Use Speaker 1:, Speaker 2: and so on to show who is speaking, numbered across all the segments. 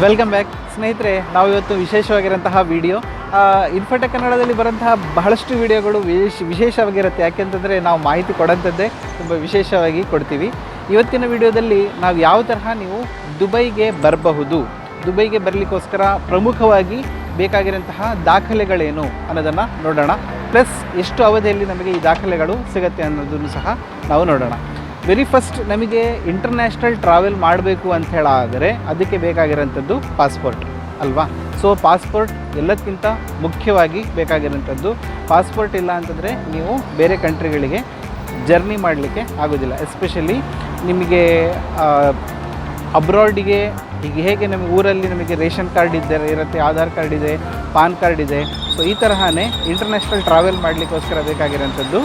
Speaker 1: Welcome back ಸ್ನೇಹಿತರೆ ನಾವು ಇವತ್ತು ವಿಶೇಷವಾಗಿರೋಂತಹ ವಿಡಿಯೋ ಇನ್ಫೋಟೆಕ್ ಕನ್ನಡದಲ್ಲಿ ಬರೋಂತಹ ಬಹಳಷ್ಟು ವಿಡಿಯೋಗಳು ವಿಶೇಷ, ವಿಶೇಷವಾಗಿರುತ್ತೆ. ಯಾಕೆಂತಂದರೆ ನಾವು ಮಾಹಿತಿ ಕೊಡೋಂಥದ್ದೇ ತುಂಬ ವಿಶೇಷವಾಗಿ ಕೊಡ್ತೀವಿ. ಇವತ್ತಿನ ವಿಡಿಯೋದಲ್ಲಿ ನಾವು ಯಾವ ತರಹ ನೀವು ದುಬೈಗೆ ಬರಬಹುದು, ದುಬೈಗೆ ಬರಲಿಕ್ಕೋಸ್ಕರ ಪ್ರಮುಖವಾಗಿ ಬೇಕಾಗಿರೋಂತಹ ದಾಖಲೆಗಳೇನು ಅನ್ನೋದನ್ನು ನೋಡೋಣ. ಪ್ಲಸ್ ಎಷ್ಟು ಅವಧಿಯಲ್ಲಿ ನಮಗೆ ಈ ದಾಖಲೆಗಳು ಸಿಗುತ್ತೆ ಅನ್ನೋದನ್ನು ಸಹ ನಾವು ನೋಡೋಣ. ವೆರಿ ಫಸ್ಟ್ ನಮಗೆ ಇಂಟರ್ನ್ಯಾಷನಲ್ ಟ್ರಾವೆಲ್ ಮಾಡಬೇಕು ಅಂತ ಹೇಳಾದರೆ ಅದಕ್ಕೆ ಬೇಕಾಗಿರೋಂಥದ್ದು ಪಾಸ್ಪೋರ್ಟ್ ಅಲ್ವಾ? ಸೊ ಪಾಸ್ಪೋರ್ಟ್ ಎಲ್ಲಕ್ಕಿಂತ ಮುಖ್ಯವಾಗಿ ಬೇಕಾಗಿರೋಂಥದ್ದು ಪಾಸ್ಪೋರ್ಟ್ ಇಲ್ಲ ಅಂತಂದರೆ ನೀವು ಬೇರೆ ಕಂಟ್ರಿಗಳಿಗೆ ಜರ್ನಿ ಮಾಡಲಿಕ್ಕೆ ಆಗೋದಿಲ್ಲ. ಎಸ್ಪೆಷಲಿ ನಿಮಗೆ ಅಬ್ರಾಡಿಗೆ ಈಗ ಹೇಗೆ ನಮಗೆ ಊರಲ್ಲಿ ನಮಗೆ ರೇಷನ್ ಕಾರ್ಡ್ ಇದ್ದರೆ ಇರುತ್ತೆ, ಆಧಾರ್ ಕಾರ್ಡ್ ಇದೆ, ಪಾನ್ ಕಾರ್ಡ್ ಇದೆ. ಸೊ ಈ ತರಹನೇ ಇಂಟರ್ನ್ಯಾಷನಲ್ ಟ್ರಾವೆಲ್ ಮಾಡಲಿಕ್ಕೋಸ್ಕರ ಬೇಕಾಗಿರೋಂಥದ್ದು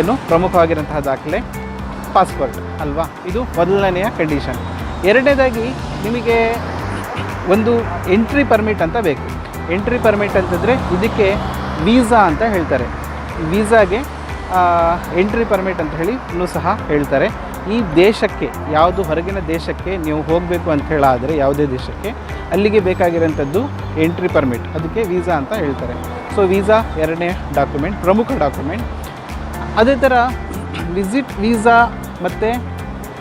Speaker 1: ಏನು ಪ್ರಮುಖವಾಗಿರೋಂತಹ ದಾಖಲೆ. ಪಾಸ್ಪೋರ್ಟ್ ಅಲ್ವಾ? ಇದು ಮೊದಲನೆಯ ಕಂಡೀಷನ್ ಎರಡನೇದಾಗಿ ನಿಮಗೆ ಒಂದು ಎಂಟ್ರಿ ಪರ್ಮಿಟ್ ಅಂತ ಬೇಕು. ಎಂಟ್ರಿ ಪರ್ಮಿಟ್ ಅಂತಂದರೆ ಇದಕ್ಕೆ ವೀಸಾ ಅಂತ ಹೇಳ್ತಾರೆ. ವೀಸಾಗೆ ಎಂಟ್ರಿ ಪರ್ಮಿಟ್ ಅಂತ ಹೇಳಿ ಸಹ ಹೇಳ್ತಾರೆ. ಈ ದೇಶಕ್ಕೆ, ಯಾವುದು ಹೊರಗಿನ ದೇಶಕ್ಕೆ ನೀವು ಹೋಗಬೇಕು ಅಂತ ಹೇಳಾದರೆ ಯಾವುದೇ ದೇಶಕ್ಕೆ ಅಲ್ಲಿಗೆ ಬೇಕಾಗಿರೋಂಥದ್ದು ಎಂಟ್ರಿ ಪರ್ಮಿಟ್ ಅದಕ್ಕೆ ವೀಸಾ ಅಂತ ಹೇಳ್ತಾರೆ. ಸೊ ವೀಸಾ ಎರಡನೇ ಡಾಕ್ಯುಮೆಂಟ್ ಪ್ರಮುಖ ಡಾಕ್ಯುಮೆಂಟ್ ಅದೇ ಥರ ವಿಸಿಟ್ ವೀಸಾ ಮತ್ತು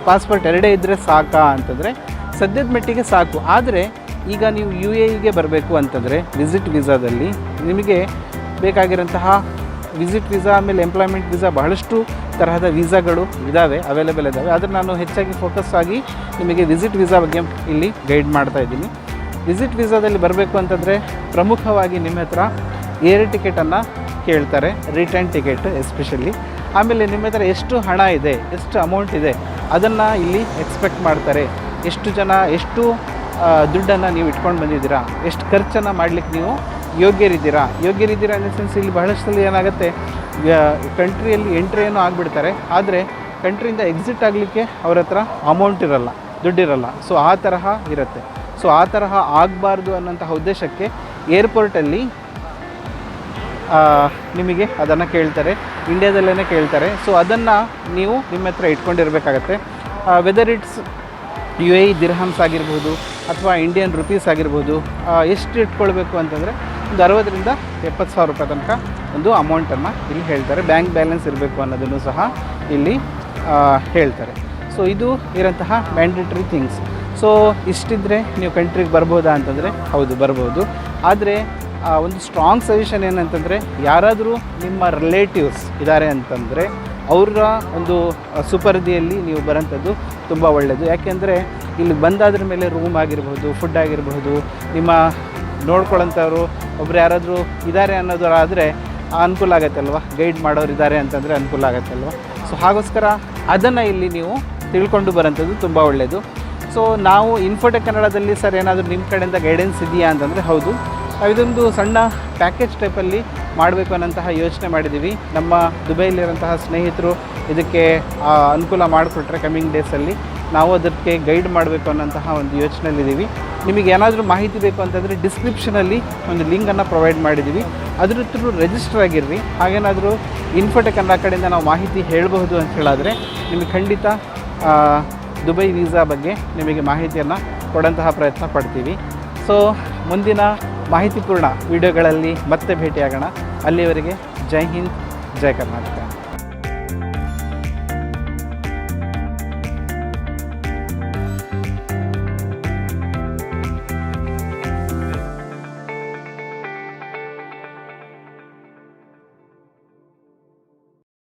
Speaker 1: ಪಾಸ್ಪೋರ್ಟ್ ಎರಡೇ ಇದ್ದರೆ ಸಾಕಾ ಅಂತಂದರೆ ಸದ್ಯದ ಮಟ್ಟಿಗೆ ಸಾಕು. ಆದರೆ ಈಗ ನೀವು ಯು ಎ ಇಗೆ ಬರಬೇಕು ಅಂತಂದರೆ ವಿಸಿಟ್ ವೀಸಾದಲ್ಲಿ ನಿಮಗೆ ಬೇಕಾಗಿರೋಂತಹ ವಿಸಿಟ್ ವೀಸಾ ಆಮೇಲೆ ಎಂಪ್ಲಾಯ್ಮೆಂಟ್ ವೀಸಾ ಬಹಳಷ್ಟು ತರಹದ ವೀಸಾಗಳು ಇದ್ದಾವೆ ಅವೈಲೇಬಲ್ ಇದ್ದಾವೆ ಆದರೆ ನಾನು ಹೆಚ್ಚಾಗಿ ಫೋಕಸ್ ಆಗಿ ನಿಮಗೆ ವಿಸಿಟ್ ವೀಸಾ ಬಗ್ಗೆ ಇಲ್ಲಿ ಗೈಡ್ ಮಾಡ್ತಾ ಇದ್ದೀನಿ. ವಿಸಿಟ್ ವೀಸಾದಲ್ಲಿ ಬರಬೇಕು ಅಂತಂದರೆ ಪ್ರಮುಖವಾಗಿ ನಿಮ್ಮ ಹತ್ರ ಏರ್ ಟಿಕೆಟನ್ನು ಕೇಳ್ತಾರೆ ರಿಟರ್ನ್ ಟಿಕೆಟ್ ಎಸ್ಪೆಷಲಿ ಆಮೇಲೆ ನಿಮ್ಮ ಹತ್ರ ಎಷ್ಟು ಹಣ ಇದೆ, ಎಷ್ಟು ಅಮೌಂಟ್ ಇದೆ, ಅದನ್ನು ಇಲ್ಲಿ ಎಕ್ಸ್ಪೆಕ್ಟ್ ಮಾಡ್ತಾರೆ. ಎಷ್ಟು ಜನ, ಎಷ್ಟು ದುಡ್ಡನ್ನು ನೀವು ಇಟ್ಕೊಂಡು ಬಂದಿದ್ದೀರಾ, ಎಷ್ಟು ಖರ್ಚನ್ನು ಮಾಡಲಿಕ್ಕೆ ನೀವು ಯೋಗ್ಯರಿದ್ದೀರಾ. ಯೋಗ್ಯರಿದ್ದೀರಾ ಇನ್ ಸೆನ್ಸ್ ಇಲ್ಲಿ ಬಹಳಷ್ಟು ಏನಾಗುತ್ತೆ ಕಂಟ್ರಿಯಲ್ಲಿ ಎಂಟ್ರಿ ಏನೋ ಆಗಿಬಿಡ್ತಾರೆ, ಆದರೆ ಕಂಟ್ರಿಯಿಂದ ಎಕ್ಸಿಟ್ ಆಗಲಿಕ್ಕೆ ಅವ್ರ ಹತ್ರ ಅಮೌಂಟ್ ಇರಲ್ಲ, ದುಡ್ಡಿರಲ್ಲ. ಸೊ ಆ ತರಹ ಇರುತ್ತೆ. ಸೊ ಆ ತರಹ ಆಗಬಾರ್ದು ಅನ್ನೋಂತಹ ಉದ್ದೇಶಕ್ಕೆ ಏರ್ಪೋರ್ಟಲ್ಲಿ ನಿಮಗೆ ಅದನ್ನು ಕೇಳ್ತಾರೆ ಇಂಡ್ಯಾದಲ್ಲೇ ಕೇಳ್ತಾರೆ. ಸೊ ಅದನ್ನು ನೀವು ನಿಮ್ಮ ಹತ್ರ ಇಟ್ಕೊಂಡಿರಬೇಕಾಗತ್ತೆ. Whether it's U A dirhams ಆಗಿರ್ಬೋದು ಅಥವಾ ಇಂಡಿಯನ್ ರುಪೀಸ್ ಆಗಿರ್ಬೋದು ಎಷ್ಟು ಇಟ್ಕೊಳ್ಬೇಕು ಅಂತಂದರೆ ಒಂದು ಅರವತ್ತರಿಂದ ಎಪ್ಪತ್ತು ಸಾವಿರ ರೂಪಾಯಿ ತನಕ ಒಂದು ಅಮೌಂಟನ್ನು ಇಲ್ಲಿ ಹೇಳ್ತಾರೆ. ಬ್ಯಾಂಕ್ ಬ್ಯಾಲೆನ್ಸ್ ಇರಬೇಕು ಅನ್ನೋದನ್ನು ಸಹ ಇಲ್ಲಿ ಹೇಳ್ತಾರೆ. ಸೊ ಇದು ಇರೋಂತಹ ಮ್ಯಾಂಡೇಟ್ರಿ ಥಿಂಗ್ಸ್ ಸೊ ಇಷ್ಟಿದ್ರೆ ನೀವು ಕಂಟ್ರಿಗೆ ಬರ್ಬೋದಾ ಅಂತಂದರೆ ಹೌದು, ಬರ್ಬೋದು. ಆದರೆ ಒಂದು ಸ್ಟ್ರಾಂಗ್ ಸಜೆಷನ್ ಏನಂತಂದರೆ, ಯಾರಾದರೂ ನಿಮ್ಮ ರಿಲೇಟಿವ್ಸ್ ಇದ್ದಾರೆ ಅಂತಂದರೆ, ಅವರ ಒಂದು ಸುಪರ್ದಿಯಲ್ಲಿ ನೀವು ಬರೋಂಥದ್ದು ತುಂಬ ಒಳ್ಳೆಯದು ಯಾಕೆಂದರೆ, ಇಲ್ಲಿ ಬಂದಾದ್ರ ಮೇಲೆ ರೂಮ್ ಆಗಿರ್ಬೋದು ಫುಡ್ ಆಗಿರ್ಬೋದು ನಿಮ್ಮ ನೋಡ್ಕೊಳ್ಳೋಂಥವ್ರು, ಒಬ್ರು ಯಾರಾದರೂ ಇದ್ದಾರೆ ಅನ್ನೋದಾದರೆ ಅನುಕೂಲ ಆಗುತ್ತಲ್ವ ಗೈಡ್ ಮಾಡೋರು ಇದ್ದಾರೆ ಅಂತಂದರೆ ಅನುಕೂಲ ಆಗುತ್ತಲ್ವ ಸೊ ಹಾಗೋಸ್ಕರ ಅದನ್ನು ಇಲ್ಲಿ ನೀವು ತಿಳ್ಕೊಂಡು ಬರೋಂಥದ್ದು ತುಂಬ ಒಳ್ಳೆಯದು ಸೊ ನಾವು ಇನ್ಫೋಟೆಕ್ ಕನ್ನಡದಲ್ಲಿ ಸರ್ ಏನಾದರೂ ನಿಮ್ಮ ಕಡೆಯಿಂದ ಗೈಡೆನ್ಸ್ ಇದೆಯಾ ಅಂತಂದರೆ, ಹೌದು. ಇದೊಂದು ಸಣ್ಣ ಪ್ಯಾಕೇಜ್ ಟೈಪಲ್ಲಿ ಮಾಡಬೇಕು ಅನ್ನೋಂತಹ ಯೋಚನೆ ಮಾಡಿದ್ದೀವಿ ನಮ್ಮ ದುಬೈಲಿರೋಂತಹ ಸ್ನೇಹಿತರು ಇದಕ್ಕೆ ಅನುಕೂಲ ಮಾಡಿಕೊಟ್ರೆ ಕಮ್ಮಿಂಗ್ ಡೇಸಲ್ಲಿ ನಾವು ಅದಕ್ಕೆ ಗೈಡ್ ಮಾಡಬೇಕು ಅನ್ನೋಂತಹ ಒಂದು ಯೋಚನೆಯಲ್ಲಿದ್ದೀವಿ ನಿಮಗೆ ಏನಾದರೂ ಮಾಹಿತಿ ಬೇಕು ಅಂತಂದರೆ ಡಿಸ್ಕ್ರಿಪ್ಷನಲ್ಲಿ ಒಂದು ಲಿಂಕನ್ನು ಪ್ರೊವೈಡ್ ಮಾಡಿದ್ದೀವಿ ಅದ್ರ ಥ್ರೂ ರಿಜಿಸ್ಟರ್ ಆಗಿರ್ರಿ. ಹಾಗೇನಾದರೂ ಇನ್ಫೋಟೆಕ್ ಅನ್ನೋ ಕಡೆಯಿಂದ ನಾವು ಮಾಹಿತಿ ಹೇಳಬಹುದು ಅಂತ ಹೇಳಿದ್ರೆ ನಿಮಗೆ ಖಂಡಿತ ದುಬೈ ವೀಸಾ ಬಗ್ಗೆ ನಿಮಗೆ ಮಾಹಿತಿಯನ್ನು ಕೊಡೋಂತಹ ಪ್ರಯತ್ನ ಪಡ್ತೀವಿ. ಸೊ ಮುಂದಿನ ಮಾಹಿತಿಪೂರ್ಣ ವಿಡಿಯೋಗಳಲ್ಲಿ ಮತ್ತೆ ಭೇಟಿಯಾಗೋಣ. ಅಲ್ಲಿವರೆಗೆ ಜೈ ಹಿಂದ್ ಜೈ ಕರ್ನಾಟಕ.